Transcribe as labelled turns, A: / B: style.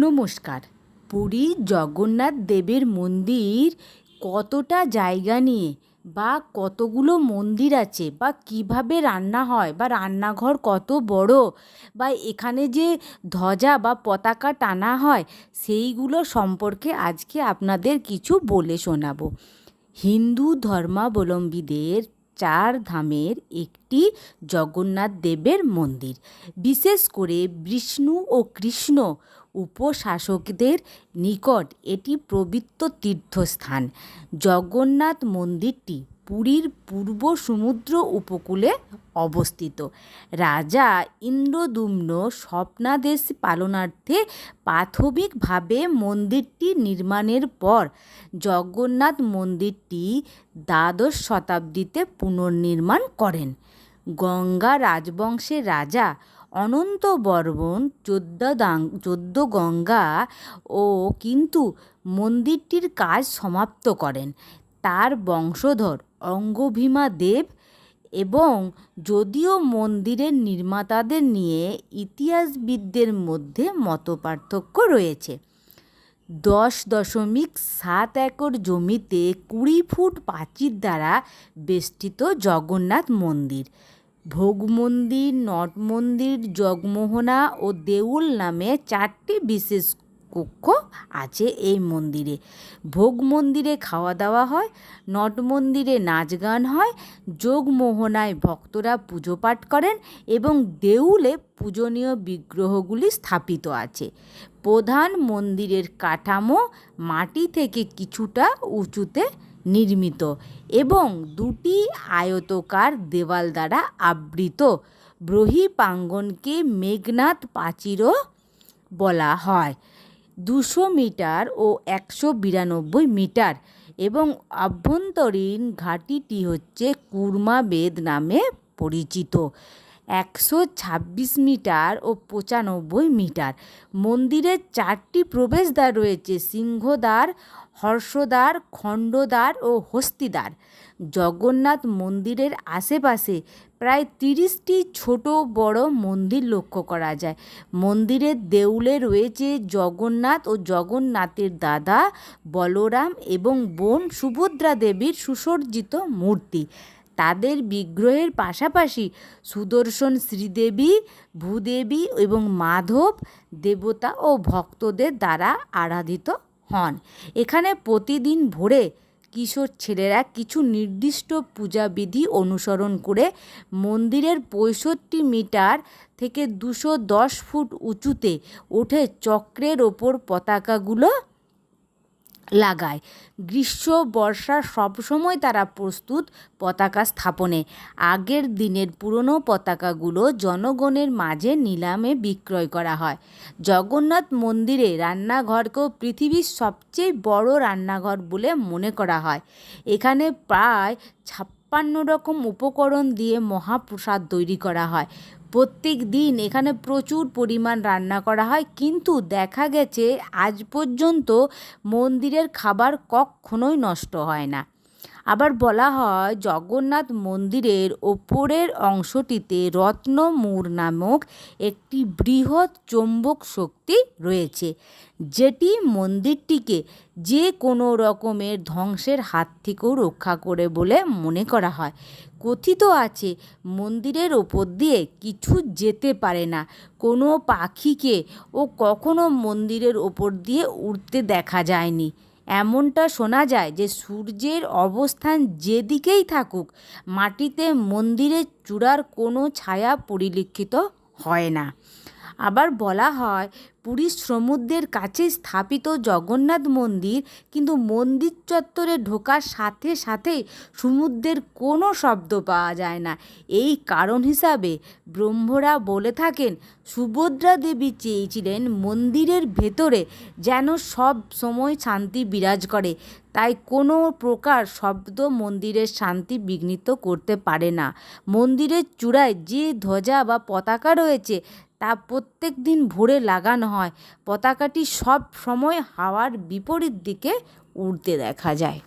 A: নমস্কার। পুরীর জগন্নাথ দেবের মন্দির কতটা জায়গা নিয়ে বা কতগুলো মন্দির আছে বা কীভাবে রান্না হয় বা রান্নাঘর কত বড় বা এখানে যে ধ্বজা বা পতাকা টানা হয় সেইগুলো সম্পর্কে আজকে আপনাদের কিছু বলে শোনাবো। হিন্দু ধর্মাবলম্বীদের চার ধামের একটি জগন্নাথ দেবের মন্দির। বিশেষ করে বিষ্ণু ও কৃষ্ণ উপশাসকদের নিকট এটি পবিত্র তীর্থস্থান। জগন্নাথ মন্দিরটি পুরীর পূর্ব সমুদ্র উপকূলে অবস্থিত। রাজা ইন্দ্রদুম্ন স্বপ্নাদেশ পালনার্থে প্রাথমিকভাবে মন্দিরটি নির্মাণের পর জগন্নাথ মন্দিরটি দ্বাদশ শতাব্দীতে পুনর্নির্মাণ করেন। গঙ্গা রাজবংশের রাজা অনন্ত বর্মন চোদ্দাদাং চোদ্দ গঙ্গা ও কিন্তু মন্দিরটির কাজ সমাপ্ত করেন। তার বংশধর অঙ্গভীমা দেব এবং যদিও মন্দিরের নির্মাতাদের নিয়ে ইতিহাসবিদদের মধ্যে মতপার্থক্য রয়েছে। দশ দশমিক সাত একর জমিতে কুড়ি ফুট প্রাচীর দ্বারা বেষ্টিত জগন্নাথ মন্দির। ভোগ মন্দির নট মন্দির জগমোহনা ও দেউল নামে চারটি বিশেষ কক্ষ আছে এই মন্দিরে। ভোগ মন্দিরে খাওয়া দাওয়া হয় নট মন্দিরে নাচ গান হয় যোগমোহনায় ভক্তরা পুজো পাঠ করেন এবং দেউলে পূজনীয় বিগ্রহগুলি স্থাপিত আছে। প্রধান মন্দিরের কাঠামো মাটি থেকে কিছুটা উঁচুতে নির্মিত এবং দুটি আয়তকার দেওয়াল দ্বারা আবৃত। বহিঃপ্রাঙ্গণকে মেঘনাথ প্রাচীরও বলা হয়। দুশো মিটার ও একশো বিরানব্বই মিটার এবং আভ্যন্তরীণ ঘাটিটি হচ্ছে কুর্মা বেদ নামে পরিচিত। একশো ছাব্বিশ মিটার ও পঁচানব্বই মিটার। মন্দিরের চারটি প্রবেশদ্বার রয়েছে, সিংহদ্বার, হর্ষদ্বার, খণ্ডদ্বার ও হস্তিদ্বার। জগন্নাথ মন্দিরের আশেপাশে প্রায় তিরিশটি ছোট বড় মন্দির লক্ষ্য করা যায়। মন্দিরের দেউলে রয়েছে জগন্নাথ ও জগন্নাথের দাদা বলরাম এবং বোন সুভদ্রা দেবীর সুসজ্জিত মূর্তি। তাদের বিগ্রহের পাশাপাশি সুদর্শন শ্রীদেবী, ভূদেবী এবং মাধব দেবতা ও ভক্তদের দ্বারা আরাধিত হন। এখানে প্রতিদিন ভোরে কিশোর ছেলেরা কিছু নির্দিষ্ট পূজাবিধি অনুসরণ করে মন্দিরের পঁয়ষট্টি মিটার থেকে দুশো দশ ফুট উঁচুতে ওঠে চক্রের ওপর পতাকাগুলো লাগায়। গ্রীষ্ম, বর্ষা সবসময় তারা প্রস্তুত পতাকা স্থাপনে। আগের দিনের পুরনো পতাকাগুলো জনগণের মাঝে নিলামে বিক্রয় করা হয়। জগন্নাথ মন্দিরে রান্নাঘরকেও পৃথিবীর সবচেয়ে বড় রান্নাঘর বলে মনে করা হয়। এখানে প্রায় ছাপ্পান্ন রকম উপকরণ দিয়ে মহাপ্রসাদ তৈরি করা হয়। প্রত্যেক দিন এখানে প্রচুর পরিমাণ রান্না করা হয়। কিন্তু দেখা গেছে, আজ পর্যন্ত মন্দিরের খাবার কখনোই নষ্ট হয় না। আবার বলা হয়, জগন্নাথ মন্দিরের ওপরের অংশটিতে রত্নমূর নামক একটি বৃহৎ চৌম্বক শক্তি রয়েছে, যেটি মন্দিরটিকে যে কোনো রকমের ধ্বংসের হাত থেকেও রক্ষা করে বলে মনে করা হয়। কথিত আছে, মন্দিরের ওপর দিয়ে কিছু যেতে পারে না। কোনো পাখিকে ও কখনো মন্দিরের ওপর দিয়ে উড়তে দেখা যায়নি। এমনটা শোনা যায় যে সূর্যের অবস্থান যেদিকেই থাকুক, মাটিতে মন্দিরের চূড়ার কোনো ছায়া পরিলক্ষিত হয় না। আবার বলা হয় পুরীর সমুদ্রের কাছে স্থাপিত জগন্নাথ মন্দির, কিন্তু মন্দির চত্বরে ঢোকার সাথে সাথেই সমুদ্রের কোনো শব্দ পাওয়া যায় না। এই কারণ হিসাবে ব্রহ্মরা বলে থাকেন, সুভদ্রা দেবী চেয়েছিলেন মন্দিরের ভেতরে যেন সব সময় শান্তি বিরাজ করে, তাই কোনো প্রকার শব্দ মন্দিরের শান্তি বিঘ্নিত করতে পারে না। মন্দিরের চূড়ায় যে ধ্বজা বা পতাকা রয়েছে তা প্রত্যেক দিন ভোরে লাগানো হয়। পতাকাটি সব সময় হাওয়ার বিপরীত দিকে উড়তে দেখা যায়।